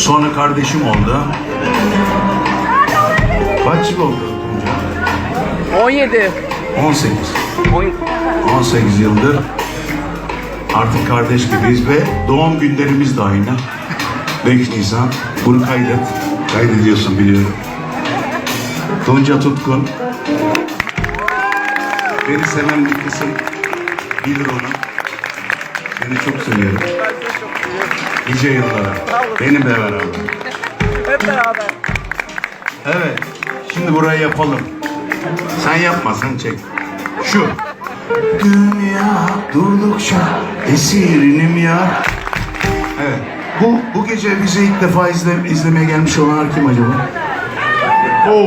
Sonra kardeşim oldu. Kaç yıl oldu Tunca? 17. 18. 10. 18 yıldır artık kardeş gibiyiz ve doğum günlerimiz de aynı. 5 Nisan. Bunu kaydet. Kaydediyorsun biliyorum. Tunca Tutkun. Beni seven bir kısım bilir onu. Seni çok seviyorum. Nice yıllara. Benimle beraber. Hep beraber. Evet. Şimdi burayı yapalım. Sen yapma, sen çek. Şu. Dünya durdukça esirinim ya. Evet. Bu bu gece bizi ilk defa izle, izlemeye gelmiş olanlar kim acaba? Oo.